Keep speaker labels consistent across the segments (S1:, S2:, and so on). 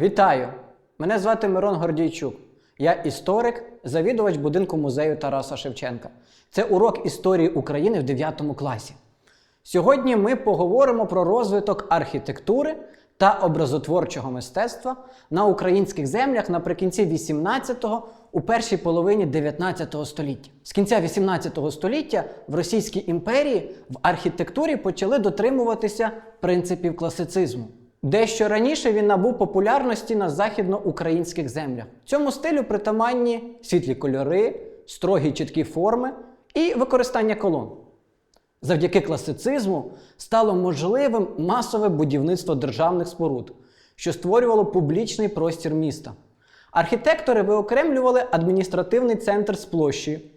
S1: Вітаю! Мене звати Мирон Гордійчук. Я історик, завідувач будинку музею Тараса Шевченка. Це урок історії України в 9 класі. Сьогодні ми поговоримо про розвиток архітектури та образотворчого мистецтва на українських землях наприкінці 18-го, у першій половині 19 століття. З кінця 18 століття в Російській імперії в архітектурі почали дотримуватися принципів класицизму. Дещо раніше він набув популярності на західноукраїнських землях. Цьому стилю притаманні світлі кольори, строгі чіткі форми і використання колон. Завдяки класицизму стало можливим масове будівництво державних споруд, що створювало публічний простір міста. Архітектори виокремлювали адміністративний центр з площі,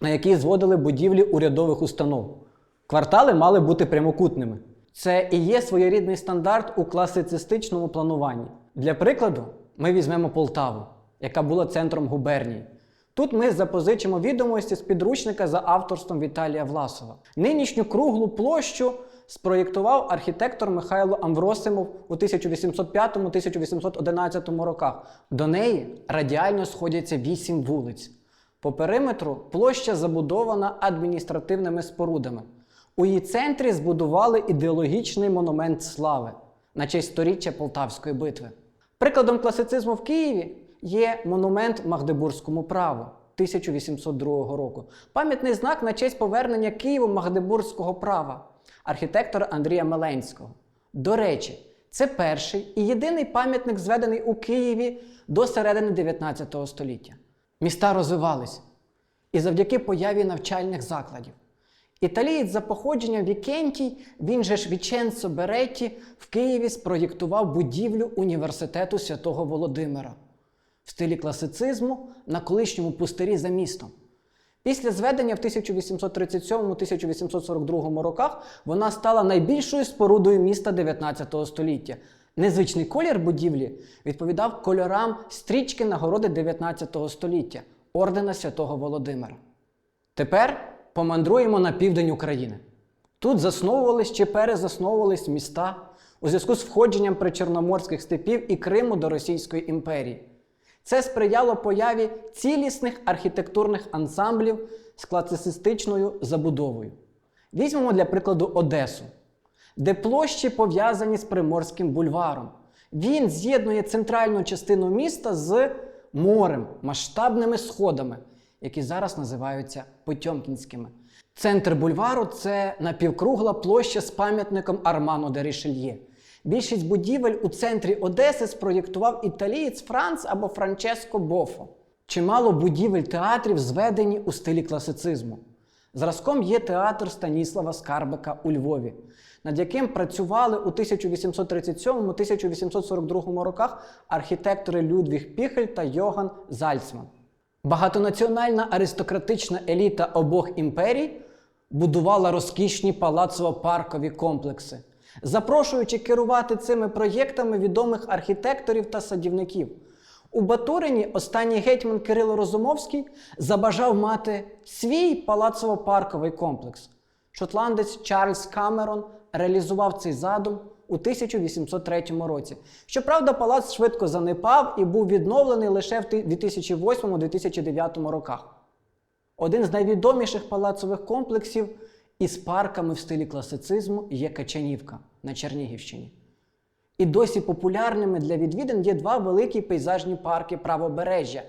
S1: на якій зводили будівлі урядових установ. Квартали мали бути прямокутними. Це і є своєрідний стандарт у класицистичному плануванні. Для прикладу, ми візьмемо Полтаву, яка була центром губернії. Тут ми запозичимо відомості з підручника за авторством Віталія Власова. Нинішню круглу площу спроєктував архітектор Михайло Амвросимов у 1805-1811 роках. До неї радіально сходяться вісім вулиць. По периметру площа забудована адміністративними спорудами. У її центрі збудували ідеологічний монумент слави на честь сторіччя Полтавської битви. Прикладом класицизму в Києві є монумент Магдебурзькому праву 1802 року. Пам'ятний знак на честь повернення Києву Магдебурзького права архітектора Андрія Меленського. До речі, це перший і єдиний пам'ятник, зведений у Києві до середини 19 століття. Міста розвивались і завдяки появі навчальних закладів. Італієць за походженням Вікентій, він же ж Віченцо Беретті, в Києві спроєктував будівлю університету святого Володимира в стилі класицизму на колишньому пустирі за містом. Після зведення в 1837-1842 роках вона стала найбільшою спорудою міста 19 століття. Незвичний колір будівлі відповідав кольорам стрічки нагороди 19 століття ордена святого Володимира. Тепер помандруємо на південь України. Тут засновувались чи перезасновувались міста у зв'язку з входженням причорноморських степів і Криму до Російської імперії. Це сприяло появі цілісних архітектурних ансамблів з класицистичною забудовою. Візьмемо для прикладу Одесу, де площі пов'язані з Приморським бульваром. Він з'єднує центральну частину міста з морем, масштабними сходами, які зараз називаються Потьомкінськими. Центр бульвару це напівкругла площа з пам'ятником Арману де Рішельє. Більшість будівель у центрі Одеси спроєктував італієць Франц або Франческо Бофо. Чимало будівель театрів зведені у стилі класицизму. Зразком є театр Станіслава Скарбика у Львові, над яким працювали у 1837-1842 роках архітектори Людвіг Піхель та Йоган Зальцман. Багатонаціональна аристократична еліта обох імперій будувала розкішні палацово-паркові комплекси, запрошуючи керувати цими проєктами відомих архітекторів та садівників. У Батурині останній гетьман Кирило Розумовський забажав мати свій палацово-парковий комплекс. Шотландець Чарльз Камерон реалізував цей задум у 1803 році. Щоправда, палац швидко занепав і був відновлений лише в 2008-2009 роках. Один з найвідоміших палацових комплексів із парками в стилі класицизму є Качанівка на Чернігівщині. І досі популярними для відвідин є два великі пейзажні парки правобережжя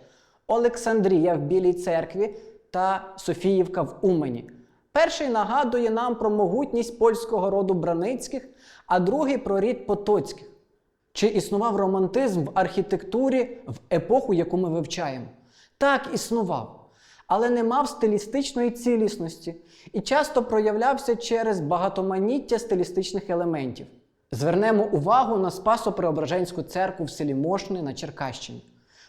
S1: Олександрія в Білій церкві та Софіївка в Умані. Перший нагадує нам про могутність польського роду Браницьких, а другий про рід Потоцьких. Чи існував романтизм в архітектурі в епоху, яку ми вивчаємо? Так, існував, але не мав стилістичної цілісності і часто проявлявся через багатоманіття стилістичних елементів. Звернемо увагу на Спасо-Преображенську церкву в селі Мошни на Черкащині.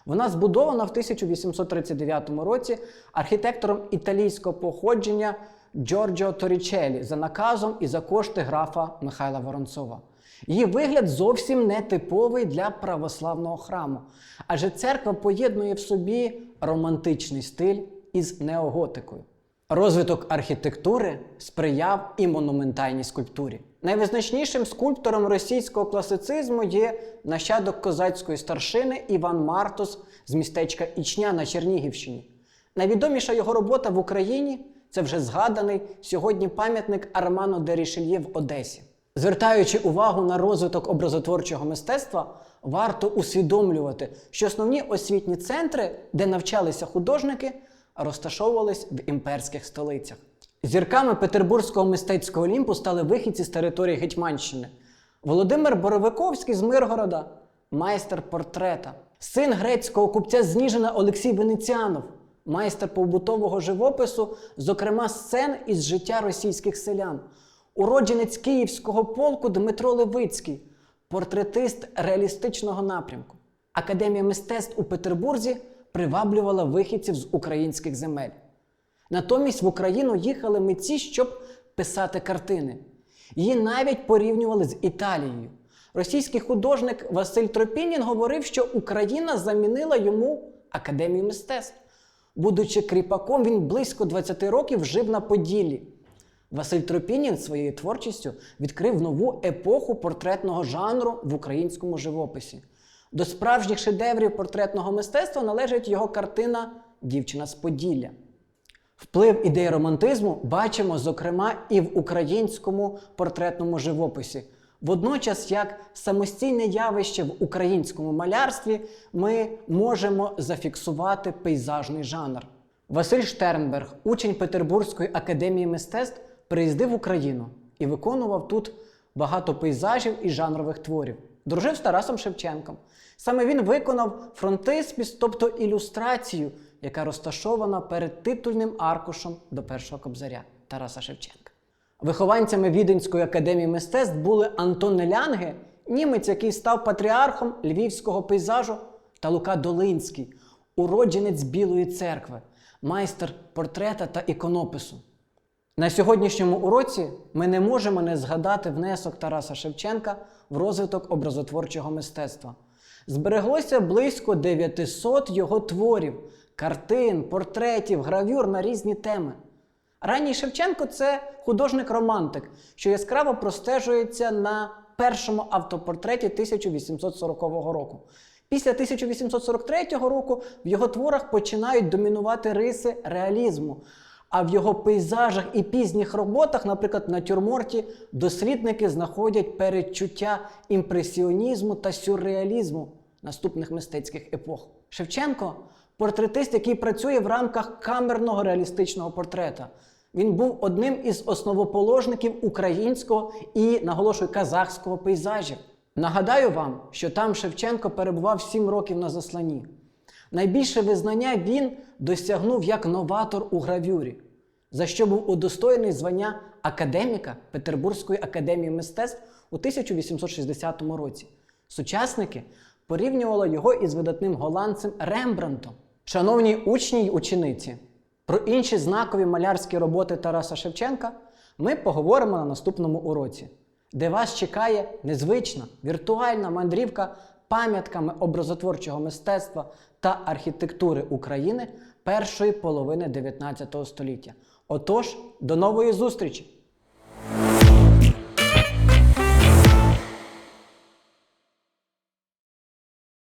S1: Вона збудована в 1839 році архітектором італійського походження Джорджо Торічелі за наказом і за кошти графа Михайла Воронцова. Її вигляд зовсім не типовий для православного храму, адже церква поєднує в собі романтичний стиль із неоготикою. Розвиток архітектури сприяв і монументальній скульптурі. Найвизначнішим скульптором російського класицизму є нащадок козацької старшини Іван Мартус з містечка Ічня на Чернігівщині. Найвідоміша його робота в Україні це вже згаданий сьогодні пам'ятник Арману де Рішельє в Одесі. Звертаючи увагу на розвиток образотворчого мистецтва, варто усвідомлювати, що основні освітні центри, де навчалися художники, розташовувались в імперських столицях. Зірками Петербурзького мистецького олімпу стали вихідці з території Гетьманщини. Володимир Боровиковський з Миргорода, майстер портрета, син грецького купця з Ніжина Олексій Венеціанов, майстер побутового живопису, зокрема сцен із життя російських селян, уродженець Київського полку Дмитро Левицький, портретист реалістичного напрямку. Академія мистецтв у Петербурзі приваблювала вихідців з українських земель. Натомість в Україну їхали митці, щоб писати картини. Її навіть порівнювали з Італією. Російський художник Василь Тропінін говорив, що Україна замінила йому академію мистецтв. Будучи кріпаком, він близько 20 років жив на Поділлі. Василь Тропінін своєю творчістю відкрив нову епоху портретного жанру в українському живописі. До справжніх шедеврів портретного мистецтва належить його картина Дівчина з Поділля. Вплив ідеї романтизму бачимо, зокрема, і в українському портретному живописі. Водночас, як самостійне явище в українському малярстві, ми можемо зафіксувати пейзажний жанр. Василь Штернберг, учень Петербурзької академії мистецтв, приїздив в Україну і виконував тут багато пейзажів і жанрових творів. Дружив з Тарасом Шевченком. Саме він виконав фронтиспіс, тобто ілюстрацію, яка розташована перед титульним аркушем до першого кобзаря Тараса Шевченка. Вихованцями Віденської академії мистецтв були Антон Нелянге, німець, який став патріархом львівського пейзажу, та Лука Долинський, уродженець Білої церкви, майстер портрета та іконопису. На сьогоднішньому уроці ми не можемо не згадати внесок Тараса Шевченка в розвиток образотворчого мистецтва. Збереглося близько 900 його творів, картин, портретів, гравюр на різні теми. Ранній Шевченко це художник-романтик, що яскраво простежується на першому автопортреті 1840 року. Після 1843 року в його творах починають домінувати риси реалізму. А в його пейзажах і пізніх роботах, наприклад, на тюрморті, дослідники знаходять передчуття імпресіонізму та сюрреалізму наступних мистецьких епох. Шевченко портретист, який працює в рамках камерного реалістичного портрета. Він був одним із основоположників українського і, наголошую, казахського пейзажів. Нагадаю вам, що там Шевченко перебував 7 років на засланні. Найбільше визнання він досягнув як новатор у гравюрі, за що був удостоєний звання академіка Петербурзької академії мистецтв у 1860 році. Сучасники порівнювали його із видатним голландцем Рембрандтом. Шановні учні й учениці, про інші знакові малярські роботи Тараса Шевченка ми поговоримо на наступному уроці, де вас чекає незвична віртуальна мандрівка пам'ятками образотворчого мистецтва та архітектури України першої половини 19 століття. Отож, до нової зустрічі!